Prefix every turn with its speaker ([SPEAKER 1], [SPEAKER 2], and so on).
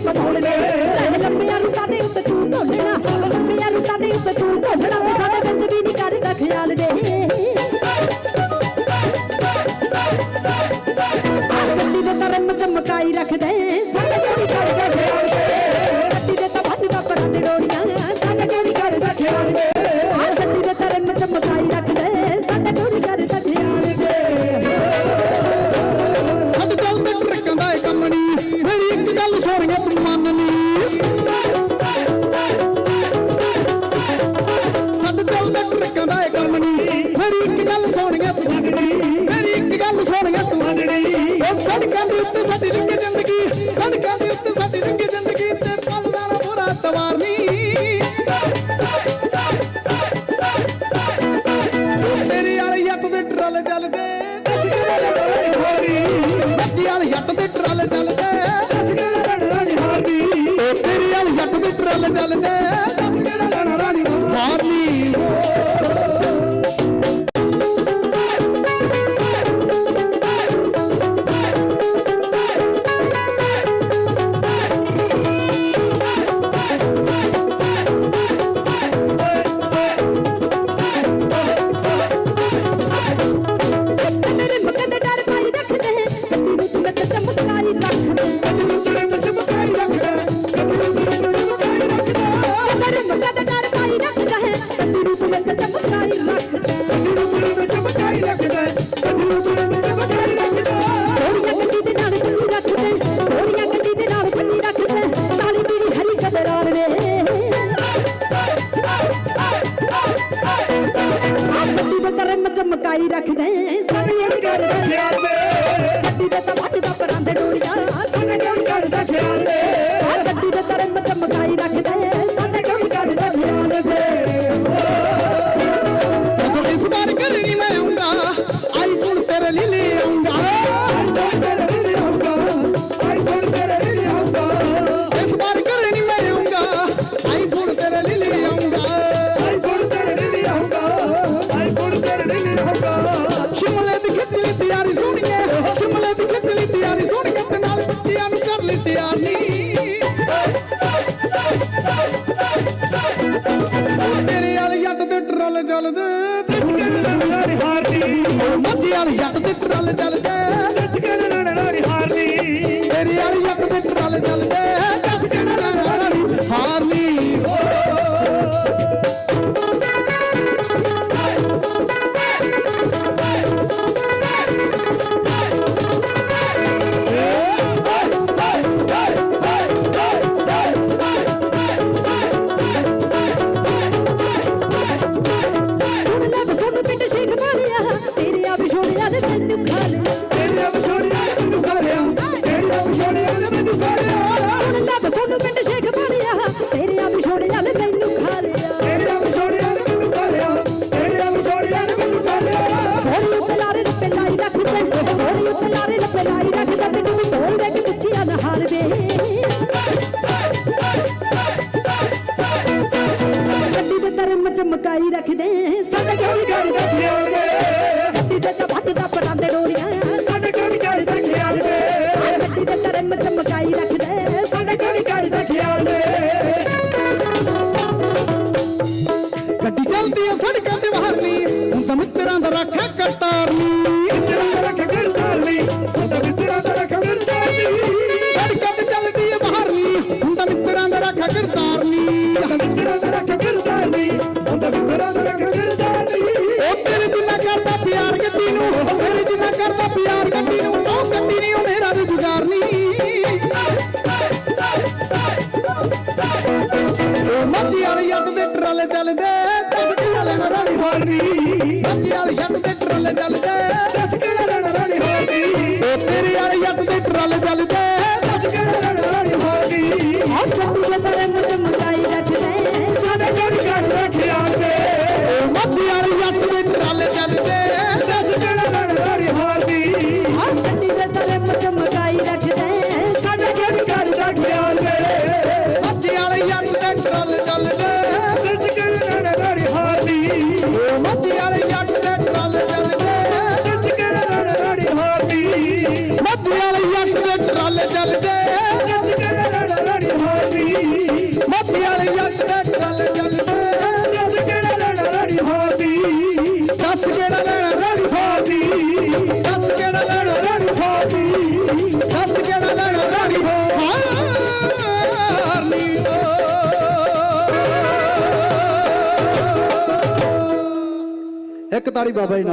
[SPEAKER 1] ਕੋਲ ਹੋਣੇ ਲੰਬੀਆਂ ਰੁੱਤਾਂ ਦੇ ਉੱਤੇ ਤੂੰ
[SPEAKER 2] ਢੋਲਣਾ। ਲੰਬੀਆਂ ਰੁੱਤਾਂ ਦੇ ਉੱਤੇ ਤੂੰ ਢੋਲਣਾ। ਜੱਟ ਦੇ ਟਰਾਲੇ ਚੱਲਦੇ। ਤੇਰੀ ਵਾਲੀ ਜੱਟ ਦੇ ਟਰਾਲੇ ਚੱਲਦੇ।
[SPEAKER 1] ਗੱਡੀ ਦੇ
[SPEAKER 2] ਸਭ ਤੇਰੇ ਵਾਲ ਜੱਟ ਤੇ ਟਰਲ ਚੱਲਦੇ ਮੱਝੇ ਵਾਲ ਜੱਟ ਤੇ ਟਰਲ ਚੱਲਦੇ
[SPEAKER 1] ਗੱਡੀ ਦੇ ਧਰਮ ਚਮਕਾਈ ਰੱਖਦੇ ਸਾਡੇ ਘਰ ਘਰ ਰੱਖਿਆਂਗੇ ਗੱਡੀ ਦੇ ਤਬੱਟ ਦਾ ਪਰਾਂਦੇ ਡੋਰੀਆਂ ਸਾਡੇ ਘਰ ਘਰ ਰੱਖਿਆਂਗੇ ਗੱਡੀ ਦੇ ਧਰਮ ਚਮਕਾਈ ਰੱਖਦੇ ਸਾਡੇ ਘਰ ਘਰ ਰੱਖਿਆਂਗੇ
[SPEAKER 2] ਗੱਡੀ ਚੱਲਦੀ ਹੈ ਸੜਕਾਂ ਤੇ ਬਾਹਰ ਨਹੀਂ। ਹੁਣ ਤਾਂ ਮਿੱਤਰਾਂ ਦਾ ਰੱਖਿਆ ਕਰਤਾ। கிடந்த Alibaba aí na